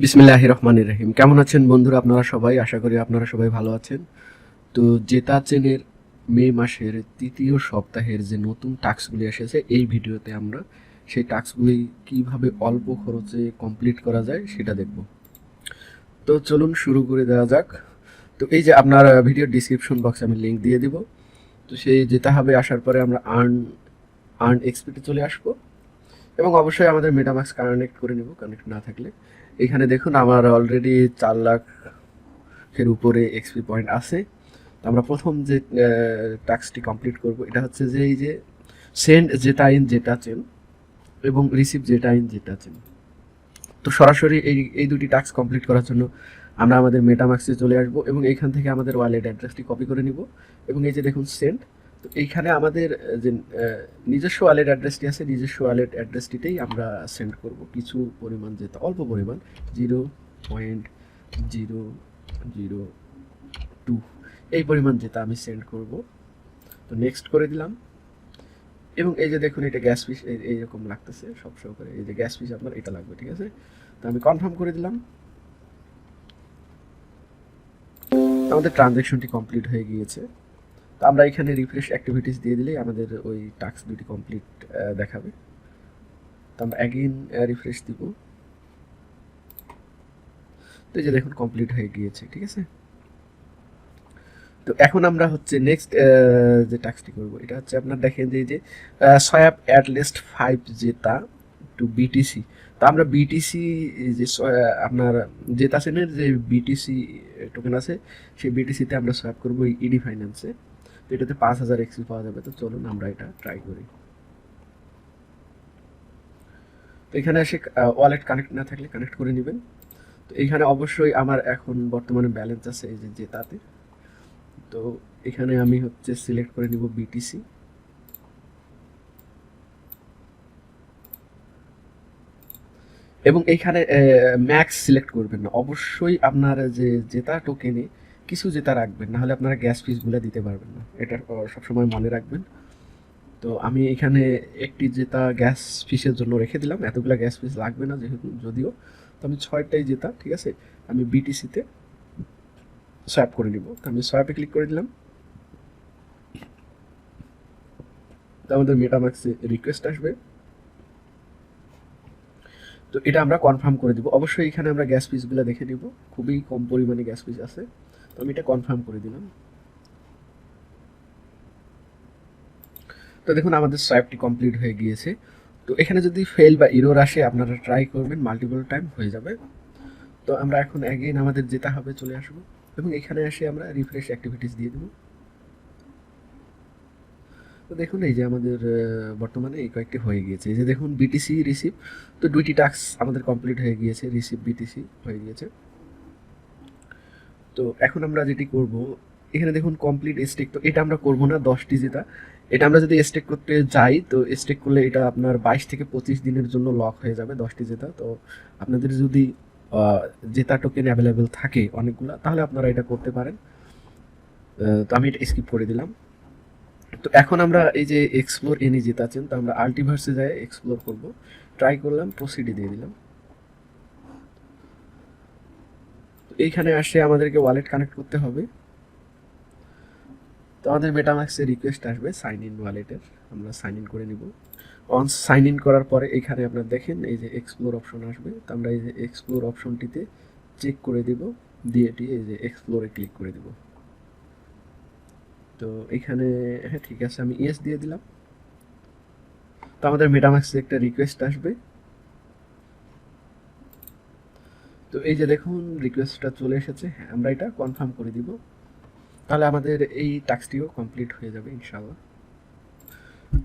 বিসমিল্লাহ রহমান রহিম। কেমন আছেন বন্ধুরা আপনারা সবাই? আশা করি আপনারা সবাই ভালো আছেন। তো জেতা চেনের মে মাসের তৃতীয় সপ্তাহের যে নতুন টাস্কগুলি এসেছে, এই ভিডিওতে আমরা সেই টাস্কগুলি কীভাবে অল্প খরচে কমপ্লিট করা যায় সেটা দেখব। তো চলুন শুরু করে দেওয়া যাক। তো এই যে আপনার ভিডিও ডিসক্রিপশন বক্সে আমি লিঙ্ক দিয়ে দিব। তো সেই যেতে হবে, আসার পরে আমরা আর্ন আর্ন এক্সপিতে চলে আসব। এবং অবশ্যই আমাদের মেটামাক্স কানেক্ট করে নেব কানেক্ট না থাকলে। এখানে দেখুন আমার অলরেডি চার লাখের উপরে এক্সপি পয়েন্ট আছে। আমরা প্রথম যে টাস্কটি কমপ্লিট করব, এটা হচ্ছে যে এই যে সেন্ড যেটা ইন যেটা চেন, এবং রিসিভ যেটা ইন যেটা চেন। তো সরাসরি এই এই দুটি টাস্ক কমপ্লিট করার জন্য আমরা আমাদের মেটামাক্সে চলে আসব এবং এইখান থেকে আমাদের ওয়ালেট অ্যাড্রেসটি কপি করে নিব। এবং এই যে দেখুন সেন্ড তো এইখানে আমাদের যে নিজস্ব ওয়ালেট অ্যাড্রেসটি আছে, নিজস্ব ওয়ালেট অ্যাড্রেসটিতেই আমরা সেন্ড করব। কিছু পরিমাণ যেটা অল্প পরিমাণ zero point zero zero two এই পরিমাণ যেটা আমি সেন্ড করব। তো নেক্সট করে দিলাম। এবং এই যে দেখুন, এটা গ্যাস ফিস এইরকম লাগতেছে, সব সহকারে। এই যে গ্যাস ফিস আপনার, এটা লাগবে, ঠিক আছে? তো আমি কনফার্ম করে দিলাম। আমাদের ট্রানজ্যাকশনটি কমপ্লিট হয়ে গিয়েছে। আমরা এখানে রিফ্রেশ অ্যাক্টিভিটিস দিয়ে দিলেই আমাদের ওই টাস্ক দুটি কমপ্লিট দেখাবে। তো আমরা অ্যাগেইন রিফ্রেশ দিব। তো এই যে দেখুন কমপ্লিট হয়ে গিয়েছে, ঠিক আছে? তো এখন আমরা হচ্ছে নেক্সট যে টাস্কটি করব, এটা হচ্ছে আপনার দেখেন যে যে swap at least five Zeta to BTC তো আমরা বিটিসি যে আপনার জেতা সেনের যে বিটিসি টোকেন আছে, সেই বিটিসিতে আমরা সোয়াপ করব ইডি ফাইন্যান্সে তো এটাতে পাঁচ হাজার এক্সি পাওয়া যাবে, তো চলুন আমরা এটা ট্রাই করি। তো এখানে এসে ওয়ালেট কানেক্ট না থাকলে কানেক্ট করে নেবেন। তো এখানে অবশ্যই আমার এখন বর্তমানে ব্যালেন্স আছে এই যে জেতাতে। তো এখানে আমি হচ্ছে সিলেক্ট করে নিব বিটিসি এবং এইখানে ম্যাক্স সিলেক্ট করবেন না। অবশ্যই আপনার যে জেতা টোকেনে কিছু জেতা রাখবেন, নাহলে আপনারা গ্যাস ফিসগুলো দিতে পারবেন না। এটা সবসময় মনে রাখবেন। তো আমি এখানে একটি জেতা গ্যাস ফিসের জন্য রেখে দিলাম। এতগুলো গ্যাস ফিস লাগবে না যেহেতু, যদিও। তো আমি ছয়টাই জেতা, ঠিক আছে? আমি বিটিসিতে সোয়াপ করে নিব। তো আমি সোয়াপে ক্লিক করে দিলাম। তো আমাদের মেটামাক্সে রিকোয়েস্ট আসবে। তো এটা আমরা কনফার্ম করে দিব। অবশ্যই এখানে আমরা গ্যাস পিসগুলো দেখে নিব। খুবই কম পরিমাণে গ্যাস পিস আছে। তো আমি এটা কনফার্ম করে দিলাম। তো দেখুন, আমাদের সোয়াপটি কমপ্লিট হয়ে গিয়েছে। তো এখানে যদি ফেল বা ইরোর আসে, আপনারা ট্রাই করবেন মাল্টিপল টাইম হয়ে যাবে। তো আমরা এখন অ্যাগেইন আমাদের যেটা হবে, চলে আসব। এবং এখানে এসে আমরা রিফ্রেশ অ্যাক্টিভিটিস দিয়ে দেবো। তো দেখুন, এই যে আমাদের বর্তমানে এই কয়েকটি হয়ে গিয়েছে। এই যে দেখুন বিটিসি রিসিভ তো দুইটি টাস্ক আমাদের কমপ্লিট হয়ে গিয়েছে রিসিভ বিটিসি হয়ে গিয়েছে। তো এখন আমরা যেটি করব, এখানে দেখুন কমপ্লিট স্টেক তো এটা আমরা করব না দশটি যেটা এটা আমরা যদি স্টেক করতে যাই, তো স্টেক করলে এটা আপনার বাইশ থেকে পঁচিশ দিনের জন্য লক হয়ে যাবে দশটি জেতা তো আপনাদের যদি জেতা টোকেন অ্যাভেলেবেল থাকে অনেকগুলো, তাহলে আপনারা এটা করতে পারেন। তো আমি এটা স্কিপ করে দিলাম। তো এখন আমরা এই যে এক্সপ্লোর এনি জেতাছেন তো আমরা আল্টিভার্সে যাই এক্সপ্লোর করব। ট্রাই করলাম প্রসিডি দিয়ে দিলাম তো এইখানে আসে আমাদেরকে ওয়ালেট কানেক্ট করতে হবে। তো আমাদের মেটামাক্সে রিকোয়েস্ট আসবে সাইন ইন ওয়ালেটের আমরা সাইন ইন করে নিব। অন সাইন ইন করার পরে এখানে আপনার দেখেন, এই যে এক্সপ্লোর অপশন আসবে। তো আমরা এই যে এক্সপ্লোর অপশনটিতে চেক করে দিব, দিয়ে এটি এই যে এক্সপ্লোরে ক্লিক করে দিব। তো এখানে হ্যাঁ ঠিক আছে, আমি ইয়েস দিয়ে দিলাম। তো আমাদের মেটামাক্সে একটা রিকোয়েস্ট আসবে। তো এই যে দেখুন রিকোয়েস্টটা চলে এসেছে। হ্যাঁ আমরা এটা কনফার্ম করে দিব। তাহলে আমাদের এই টাস্কটিও কমপ্লিট হয়ে যাবে ইনশাল্লাহ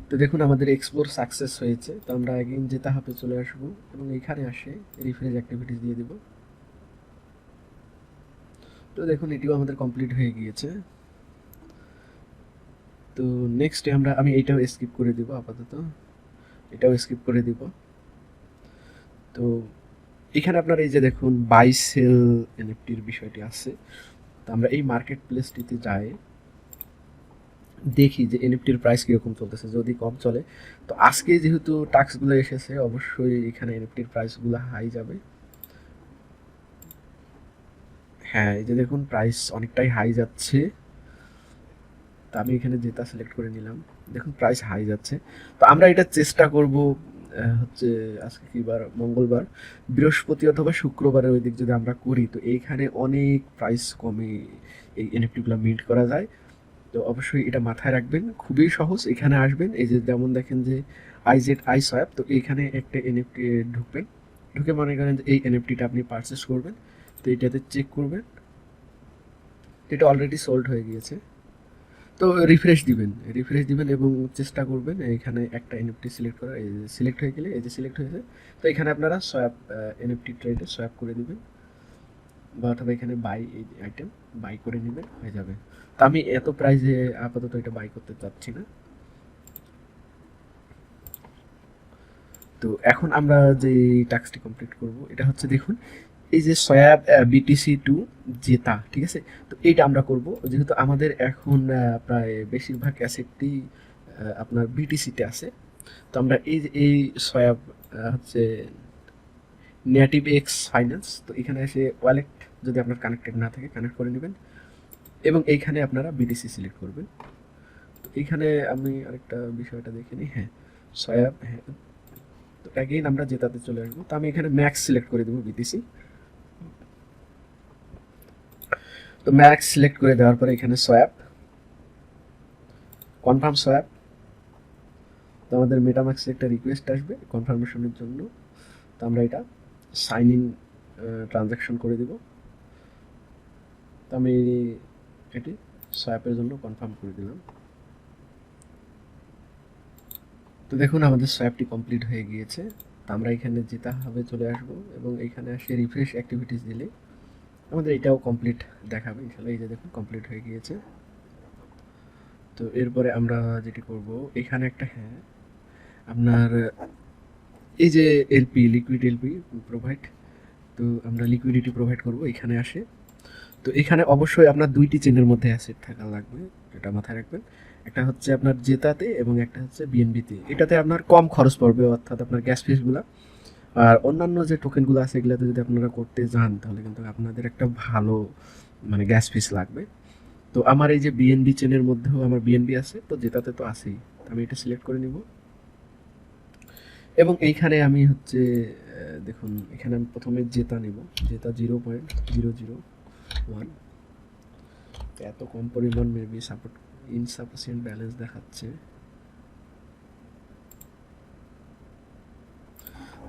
তো দেখুন, আমাদের এক্সপ্লোর সাকসেস হয়েছে। তো আমরা এগেইন যেতে হবে, চলে আসব এবং এখানে আসে রিফ্রেশ অ্যাক্টিভিটিস দিয়ে দিব। তো দেখুন, এটিও আমাদের কমপ্লিট হয়ে গিয়েছে। তো নেক্সটে আমরা, আমি এইটাও স্কিপ করে দিব আপাতত। এটাও স্কিপ করে দিব। তো এখানে আপনার এই যে দেখুন বাই সেল এনএফটির বিষয়টি আছে। তো আমরা এই মার্কেট প্লেসটিতে যাই, দেখি যে এনএফটির প্রাইস কীরকম চলতেছে, যদি কম চলে। তো আজকে যেহেতু টাস্কগুলো এসেছে, অবশ্যই এখানে এনএফটির প্রাইসগুলো হাই যাবে। হ্যাঁ এই যে দেখুন প্রাইস অনেকটাই হাই যাচ্ছে। তো আমি এখানে জেতা সিলেক্ট করে নিলাম, দেখুন প্রাইস হাই যাচ্ছে। তো আমরা এটা চেষ্টা করব হচ্ছে আজকে কি বার? মঙ্গলবার, বৃহস্পতি অথবা শুক্রবারের ওই দিক যদি আমরা করি, তো এইখানে অনেক প্রাইস কমে এই এনএফটিগুলো মিট করা যায়। তো অবশ্যই এটা মাথায় রাখবেন, খুবই সহজ, এখানে আসবেন। এই যে যেমন দেখেন যে আইজেড আই সোয়াপ তো এইখানে একটা এনএফটি ঢুকবেন। ঢুকে মনে করেন যে এই এনএফটিটা আপনি পারচেস করবেন, তো এটাতে চেক করবেন। এটা অলরেডি সোল্ড হয়ে গিয়েছে। তো রিফ্রেশ দিবেন রিফ্রেশ দিবেন এবং চেষ্টা করবেন এখানে একটা এনএফটি সিলেক্ট করা সিলেক্ট হয়ে গেলে, এই যে সিলেক্ট হয়েছে, তো এখানে আপনারা সোয়াপ এনএফটি ট্রেডে সোয়াপ করে দিবেন বা অথবা এখানে বাই এই আইটেম বাই করে নেবেন, হয়ে যাবে। তো আমি এত প্রাইসে আপাতত এটা বাই করতে চাচ্ছি না। তো এখন আমরা যে টাস্কটি কমপ্লিট করব, এটা হচ্ছে দেখুন এই যে সয়াব বিটিসি টু জেতা, ঠিক আছে? তো এইটা আমরা করব। যেহেতু আমাদের এখন প্রায় বেশিরভাগ অ্যাসেটটি আপনার বিটিসিতে আছে। তো আমরা এই এই সয়াব হচ্ছে নেটিভ এক্স ফাইন্যান্স তো এখানে এসে ওয়ালেট যদি আপনার কানেক্টেড না থাকে কানেক্ট করে নেবেন। এবং এইখানে আপনারা বিটিসি সিলেক্ট করবেন। তো এইখানে আমি আরেকটা বিষয়টা দেখে নিই। হ্যাঁ সয়াব হ্যাঁ। তো অ্যাগেইন আমরা জেতাতে চলে আসব। তো আমি এখানে ম্যাক্স সিলেক্ট করে দেবো বিটিসি তো ম্যাক্স সিলেক্ট করে দেওয়ার পরে এখানে সোয়াপ কনফার্ম সোয়াপ তো আমাদের মেটাম্যাক্সে একটা রিকোয়েস্ট আসবে কনফার্মেশনের জন্য। তো আমরা এটা সাইন ইন ট্রানজ্যাকশন করে দেব। তো আমি এটি সোয়াপের জন্য কনফার্ম করে দিলাম। তো দেখুন আমাদের সোয়াপটি কমপ্লিট হয়ে গিয়েছে। আমরা এখানে যেতে হবে চলে আসব এবং এখানে আসে রিফ্রেশ অ্যাক্টিভিটিস দিলে আমাদের এটাও কমপ্লিট দেখাবে ইনশাল্লাহ। এই যে দেখুন কমপ্লিট হয়ে গিয়েছে। তো এরপরে আমরা যেটি করব, এখানে একটা হ্যাঁ আপনার, এই যে এলপি লিকুইড এলপি প্রোভাইড তো আমরা লিকুইডিটি প্রোভাইড করব, এখানে আসে। তো এখানে অবশ্যই আপনার দুইটি চেনের মধ্যে অ্যাসেট থাকা লাগবে, এটা মাথায় রাখবেন। একটা হচ্ছে আপনার জেতাতে এবং একটা হচ্ছে বিএনবিতে এটাতে আপনার কম খরচ পড়বে, অর্থাৎ আপনার গ্যাস ফিসগুলো আর অন্যান্য যে টোকেনগুলো আছে, এগুলোতে যদি আপনারা করতে যান, তাহলে কিন্তু আপনাদের একটা ভালো মানে গ্যাস ফিস লাগবে। তো আমার এই যে বিএনবি চেনের মধ্যেও আমার বিএনবি আছে, তো জেতাতে তো আছেই। আমি এটা সিলেক্ট করে নিব। এবং এইখানে আমি হচ্ছে দেখুন, এখানে আমি প্রথমে জেতা নিব। Zeta zero point zero zero one এত কম পরিমাণ মেবি সাপোর্ট ইনসাফিসিয়েন্ট ব্যালেন্স দেখাচ্ছে।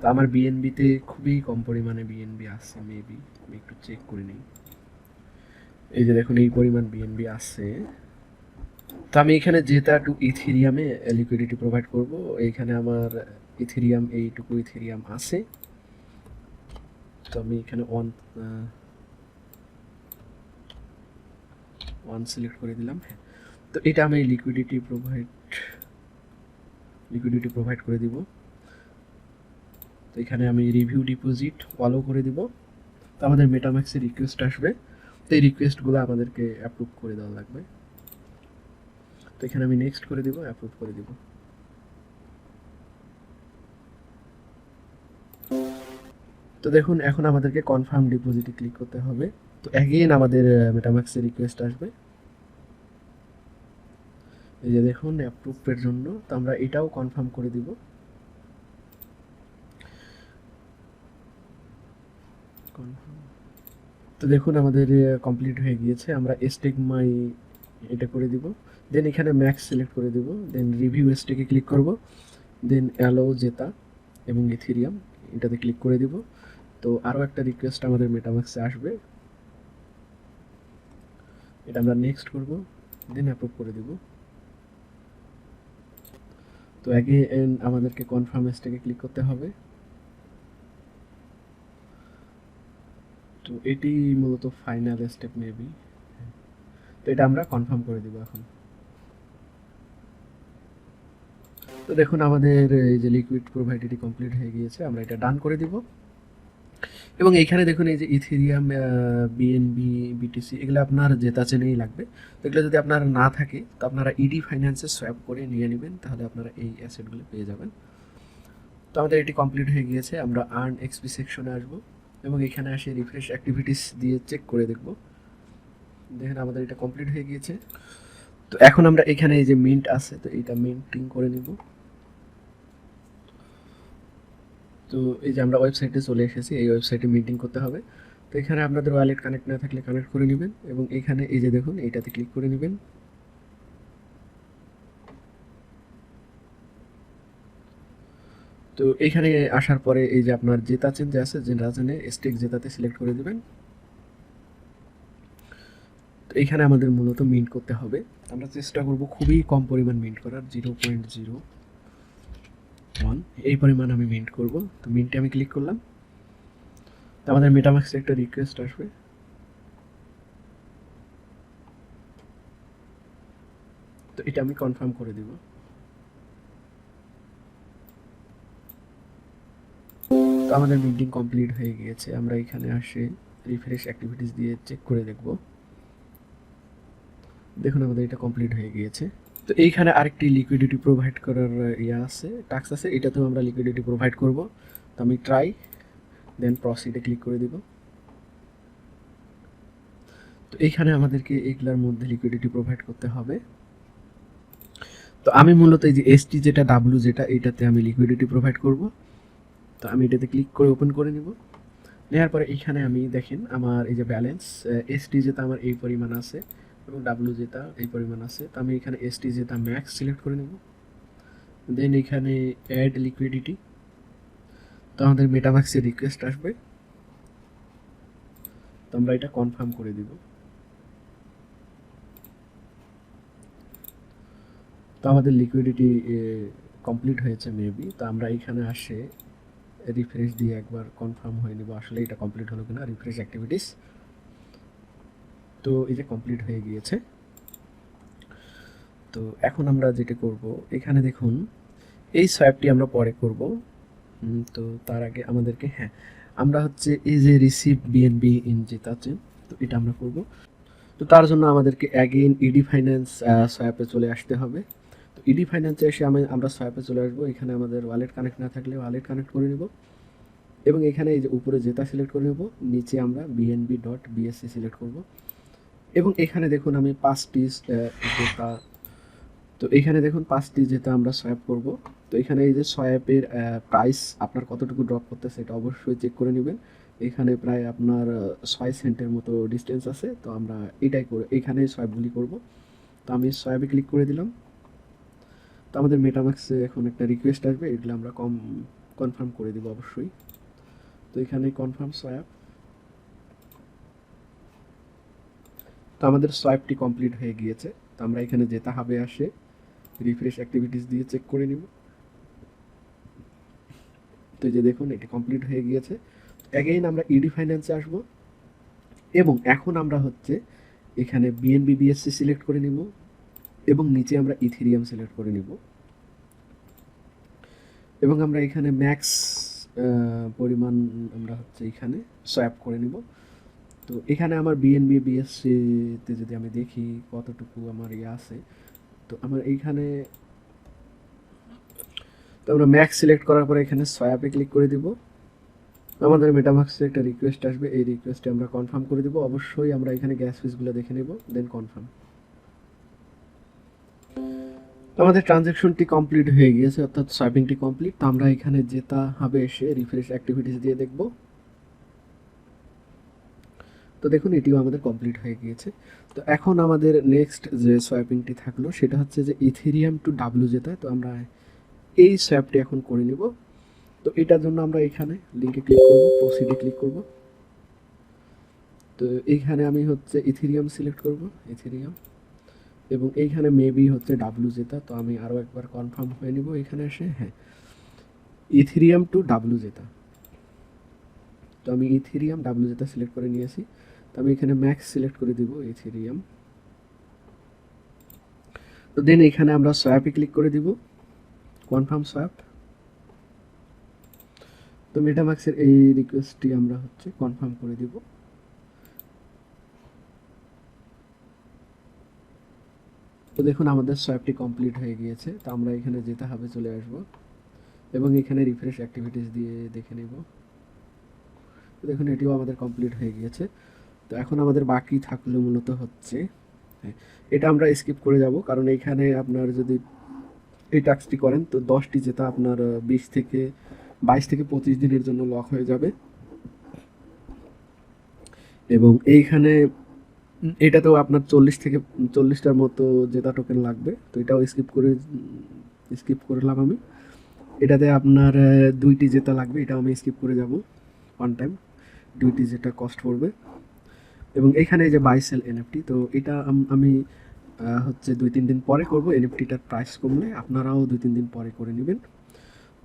তো আমার বিএনবিতে খুবই কম পরিমাণে বিএনবি আছে মেবি আমি একটু চেক করে নিই। এই যে দেখুন, এই পরিমাণ বিএনবি আছে। তো আমি এখানে জেতা টু ইথেরিয়ামে লিকুইডিটি প্রোভাইড করব এইখানে আমার ইথেরিয়াম এইটুকু ইথেরিয়াম আছে। তো আমি এখানে ওয়ান ওয়ান সিলেক্ট করে দিলাম। তো এটা আমি লিকুইডিটি প্রোভাইড লিকুইডিটি প্রোভাইড করে দিব। তো এখানে আমি রিভিউ ডিপোজিট ফলো করে দিব। তো আমাদের মেটাম্যাক্সে রিকোয়েস্ট আসবে। তো এই রিকোয়েস্টগুলো আমাদেরকে অ্যাপ্রুভ করে দেওয়া লাগবে। তো এখানে আমি নেক্সট করে দিব অ্যাপ্রুভ করে দিব। তো দেখুন, এখন আমাদেরকে কনফার্ম ডিপোজিটে ক্লিক করতে হবে। তো অ্যাগেন আমাদের মেটাম্যাক্সে রিকোয়েস্ট আসবে। এই যে দেখুন অ্যাপ্রুভের জন্য। তো আমরা এটাও কনফার্ম করে দিব। তো দেখুন আমাদের কমপ্লিট হয়ে গিয়েছে। আমরা মাই এটা করে দিব। দেন এখানে ম্যাক্স সিলেক্ট করে দিব। দেন রিভিউ স্টেকে ক্লিক করব। দেন অ্যালো জেতা এবং ইথেরিয়াম এটাতে ক্লিক করে দিব। তো আরও একটা রিকোয়েস্ট আমাদের মেটাম্যাক্সে আসবে। এটা আমরা নেক্সট করব। দেন অ্যাপ্রুভ করে দিব। তো আগে আমাদেরকে কনফার্ম স্টেকে ক্লিক করতে হবে। তো এটি মূলত ফাইনাল স্টেপ মেবি তো এটা আমরা কনফার্ম করে দিব এখন। তো দেখুন, আমাদের এই যে লিকুইড প্রোভাইড এটি কমপ্লিট হয়ে গিয়েছে, আমরা এটা ডান করে দিব। এবং এইখানে দেখুন, এই যে ইথেরিয়াম বিএনবি বিটিসি এগুলো আপনার জেতা চেনেই লাগবে। তো এগুলো যদি আপনার না থাকে, তো আপনারা ইডি ফাইন্যান্সে সোয়াপ করে নিয়ে নেবেন, তাহলে আপনারা এই অ্যাসেটগুলো পেয়ে যাবেন। তো আমাদের এটি কমপ্লিট হয়ে গিয়েছে, আমরা আর্ন এক্সপি সেকশনে আসব। এবং এখানে আসে রিফ্রেশ অ্যাক্টিভিটিস দিয়ে চেক করে দেখব। দেখেন আমাদের এটা কমপ্লিট হয়ে গিয়েছে। তো এখন আমরা এখানে এই যে মিন্ট আছে, তো এটা মিন্টিং করে নিব। তো এই যে আমরা ওয়েবসাইটে চলে এসেছি, এই ওয়েবসাইটে মিটিং করতে হবে। তো এখানে আপনাদের ওয়ালেট কানেক্ট না থাকলে কানেক্ট করে নেবেন এবং এখানে এই যে দেখুন, এইটাতে ক্লিক করে নেবেন। তো এখানে আসার পরে এই যে আপনার জেতা চেন যে আছে, যে রাজনে স্টেক জেতাতে সিলেক্ট করে দেবেন। তো এখানে আমাদের মূলত মিন্ট করতে হবে। আমরা চেষ্টা করব খুবই কম পরিমাণ মিন্ট করার জিরো পয়েন্ট জিরো ওয়ান এই পরিমাণ আমি মিন্ট করব। তো মিন্টে আমি ক্লিক করলাম। তো আমাদের মেটামাক্সে একটা রিকোয়েস্ট আসবে। তো এটা আমি কনফার্ম করে দিব। তো আমাদের মিটিং কমপ্লিট হয়ে গিয়েছে। আমরা এখানে আসে রিফ্রেশ অ্যাক্টিভিটিস দিয়ে চেক করে দেখব। দেখুন আমাদের এটা কমপ্লিট হয়ে গিয়েছে। তো এইখানে আরেকটি লিকুইডিটি প্রোভাইড করার ইয়ে আছে টাক্স আছে। এটাতেও আমরা লিকুইডিটি প্রোভাইড করব। তো আমি ট্রাই দেন প্রসিডে ক্লিক করে দিব। তো এইখানে আমাদেরকে এগুলার মধ্যে লিকুইডিটি প্রোভাইড করতে হবে। তো আমি মূলত এই যে এসটি যেটা ডাব্লু যেটা, এটাতে আমি লিকুইডিটি প্রোভাইড করব। তো আমি এটাতে ক্লিক করে ওপেন করে নিব। নেওয়ার পরে এইখানে আমি দেখেন আমার এই যে ব্যালেন্স এসটি যেটা আমার এই পরিমাণ আছে এবং ডাব্লু যেটা এই পরিমাণ আছে, তো আমি এখানে এসটি যেটা ম্যাক্স সিলেক্ট করে নেব। দেন এখানে অ্যাড লিকুইডিটি তো আমাদের মেটামাক্সের রিকোয়েস্ট আসবে। তো আমরা এটা কনফার্ম করে দিব। তো আমাদের লিকুইডিটি কমপ্লিট হয়েছে মেবি তো আমরা এখানে আসে রিফ্রেশ দিয়ে একবার কনফার্ম হয়ে নিব আসলে এটা কমপ্লিট হলো কিনা রিফ্রেশ অ্যাক্টিভিটিস তো এই যে কমপ্লিট হয়ে গিয়েছে। তো এখন আমরা যেটা করব, এখানে দেখুন, এই সোয়াপটি আমরা পরে করব। তো তার আগে আমাদেরকে হ্যাঁ আমরা হচ্ছে এই যে রিসিভ বিএনবি ইন জেতাচ্ছেন তো এটা আমরা করব। তো তার জন্য আমাদেরকে অ্যাগেইন ইডি ফাইন্যান্স সোয়াপে চলে আসতে হবে। ইডি ফাইন্যান্সে এসে আমি আমরা সোয়াপে চলে আসব। এখানে আমাদের ওয়ালেট কানেক্ট না থাকলে ওয়ালেট কানেক্ট করে নেব। এবং এখানে এই যে উপরে জেতা সিলেক্ট করে নেব। নিচে আমরা বিএনবি ডট বিএসসি সিলেক্ট করব। এবং এখানে দেখুন আমি পাঁচটি জেতা। তো এখানে দেখুন পাঁচটি যেটা আমরা সোয়াপ করব। তো এখানে এই যে সোয়াপের প্রাইস আপনার কতটুকু ড্রপ করতেছে এটা অবশ্যই চেক করে নেবেন। এখানে প্রায় আপনার ছয় সেন্টের মতো ডিস্টেন্স আছে। তো আমরা এটাই করে এখানে সোয়াপগুলি করব। তো আমি সোয়াপে ক্লিক করে দিলাম। তো আমাদের মেটামাক্সে এখন একটা রিকোয়েস্ট আসবে, এগুলো আমরা কম কনফার্ম করে দেবো অবশ্যই। তো এখানে কনফার্ম সোয়াপ তো আমাদের সোয়াপটি কমপ্লিট হয়ে গিয়েছে। তো আমরা এখানে যেতে হবে আসে রিফ্রেশ অ্যাক্টিভিটিস দিয়ে চেক করে নিব। তো যে দেখুন, এটি কমপ্লিট হয়ে গিয়েছে। অ্যাগেইন আমরা ইডি ফাইন্যান্সে আসব। এবং এখন আমরা হচ্ছে এখানে বিএনবি বিএসসি সিলেক্ট করে নিব। এবং নিচে আমরা ইথিরিয়াম সিলেক্ট করে নিব। এবং আমরা এখানে ম্যাক্স পরিমাণ আমরা হচ্ছে এখানে সোয়াপ করে নিব। তো এখানে আমার বিএনবি বিএসসিতে যদি আমি দেখি কতটুকু আমার ইয়ে আছে, তো আমার এইখানে তো আমরা ম্যাক্স সিলেক্ট করার পরে এখানে সোয়াপে ক্লিক করে দিব। আমাদের মেটামাক্সে একটা রিকোয়েস্ট আসবে, এই রিকোয়েস্টে আমরা কনফার্ম করে দিব। অবশ্যই আমরা এখানে গ্যাস ফিসগুলো দেখে নেব দেন কনফার্ম আমাদের ট্রানজ্যাকশনটি কমপ্লিট হয়ে গিয়েছে, অর্থাৎ সোয়াপিংটি কমপ্লিট তো আমরা এখানে যেটা হবে এসে রিফ্রেশ অ্যাক্টিভিটিস দিয়ে দেখব। তো দেখুন, এটিও আমাদের কমপ্লিট হয়ে গিয়েছে। তো এখন আমাদের নেক্সট যে সোয়াপিংটি থাকল, সেটা হচ্ছে যে ইথেরিয়াম টু ডাব্লু যেটা, তো আমরা এই সোয়াপটি এখন করে নিব। তো এটার জন্য আমরা এখানে লিঙ্কে ক্লিক করব প্রসিডে ক্লিক করব। তো এইখানে আমি হচ্ছে ইথেরিয়াম সিলেক্ট করব ইথেরিয়াম এবং এইখানে মেবি হচ্ছে ডাব্লু জেতা, তো আমি আরও একবার কনফার্ম হয়ে নিব, এখানে এসে হ্যাঁ। ইথিরিয়াম টু ডাব্লু জেতা। তো আমি ইথেরিয়াম ডাব্লু জেতা সিলেক্ট করে নিয়েছি। তো আমি এখানে ম্যাক্স সিলেক্ট করে দিব ইথিরিয়াম তো দেন এখানে আমরা সোয়াপে ক্লিক করে দিব। কনফার্ম সোয়াপ তো মেটামাক্সের এই রিকোয়েস্টটি আমরা হচ্ছে কনফার্ম করে দিব। তো দেখুন আমাদের সোয়াপটি কমপ্লিট হয়ে গিয়েছে তো আমরা এখানে যেতে হবে চলে আসব। এবং এখানে রিফ্রেশ অ্যাক্টিভিটিস দিয়ে দেখে নেব। তো দেখুন এটিও আমাদের কমপ্লিট হয়ে গিয়েছে। তো এখন আমাদের বাকি থাকল মূলত হচ্ছে হ্যাঁ, এটা আমরা স্কিপ করে যাব কারণ এইখানে আপনার যদি এই টাস্কটি করেন তো দশটি জেতা আপনার বিশ থেকে বাইশ থেকে পঁচিশ দিনের জন্য লক হয়ে যাবে। এবং এইখানে এটাতেও আপনার চল্লিশ থেকে চল্লিশটার মতো জেতা টোকেন লাগবে। তো এটাও স্কিপ করে স্কিপ করলাম আমি। এটাতে আপনার দুইটি জেতা লাগবে এটা আমি স্কিপ করে যাব। ওয়ান টাইম দুইটি যেটা কস্ট পড়বে। এবং এখানে এই যে বাই সেল এনএফটি তো এটা আমি হচ্ছে দুই, তিন দিন পরে করব। এনএফটিটার প্রাইস কমলে আপনারাও দুই, তিন দিন পরে করে নেবেন।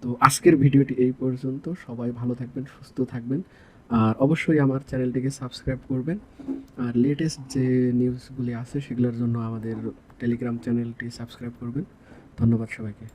তো আজকের ভিডিওটি এই পর্যন্ত। সবাই ভালো থাকবেন, সুস্থ থাকবেন। আর অবশ্যই আমার চ্যানেলটিকে সাবস্ক্রাইব করবেন। আর লেটেস্ট যে নিউজগুলি আছে, সেগুলোর জন্য আমাদের টেলিগ্রাম চ্যানেলটি সাবস্ক্রাইব করবেন। ধন্যবাদ সবাইকে।